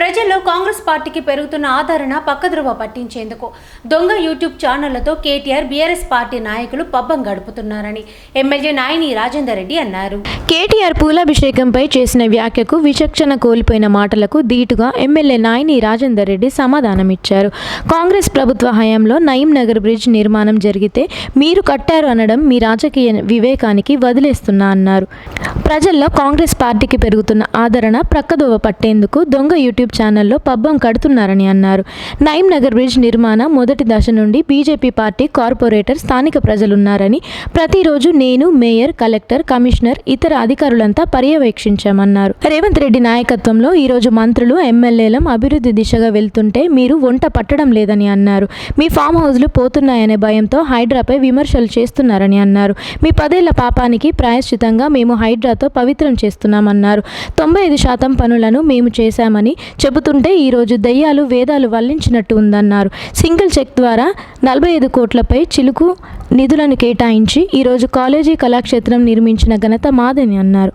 ప్రజల్లో కాంగ్రెస్ పార్టీకి పెరుగుతున్న ఆదరణ పక్కద్రోవ పట్టించేందుకు దొంగ యూట్యూబ్ ఛానళ్ళతో కేటీఆర్ బీఆర్ఎస్ పార్టీ నాయకులు పబ్బం గడుపుతున్నారని ఎమ్మెల్యే నాయని రాజేందర్ రెడ్డి అన్నారు. కేటీఆర్ పూలాభిషేకంపై చేసిన వ్యాఖ్యకు విచక్షణ కోల్పోయిన మాటలకు ధీటుగా ఎమ్మెల్యే నాయని రాజేందర్ రెడ్డి సమాధానమిచ్చారు. కాంగ్రెస్ ప్రభుత్వ హయాంలో నయీం నగర్ బ్రిడ్జ్ నిర్మాణం జరిగితే మీరు కట్టారు అనడం మీ రాజకీయ వివేకానికి వదిలేస్తున్నా అన్నారు. ప్రజల్లో కాంగ్రెస్ పార్టీకి పెరుగుతున్న ఆదరణ ప్రక్కదోవ పట్టేందుకు దొంగ యూట్యూబ్ ఛానల్లో పబ్బం కడుతున్నారని అన్నారు. నగర్ బ్రిడ్జ్ నిర్మాణ మొదటి దశ నుండి బీజేపీ పార్టీ కార్పొరేటర్ స్థానిక ప్రజలున్నారని ప్రతిరోజు నేను మేయర్ కలెక్టర్ కమిషనర్ ఇతర అధికారులంతా పర్యవేక్షించామన్నారు. రేవంత్ రెడ్డి నాయకత్వంలో ఈరోజు మంత్రులు ఎమ్మెల్యేలం అభివృద్ధి దిశగా వెళ్తుంటే మీరు వంట పట్టడం లేదని అన్నారు. మీ ఫామ్ హౌస్లు పోతున్నాయనే భయంతో హైడ్రాపై విమర్శలు చేస్తున్నారని అన్నారు. మీ పదేళ్ళ పాపానికి ప్రాయశ్చితంగా మేము హైడ్రాతో పవిత్రం చేస్తున్నామన్నారు. తొంభై ఐదు శాతం పనులను మేము చేశామని చెబుతుంటే ఈరోజు దయ్యాలు వేదాలు వల్లించినట్టు ఉందన్నారు. సింగిల్ చెక్ ద్వారా నలభై ఐదు కోట్లపై చిలుకు నిధులను కేటాయించి ఈరోజు కాలేజీ కళాక్షేత్రం నిర్మించిన ఘనత మాదని అన్నారు.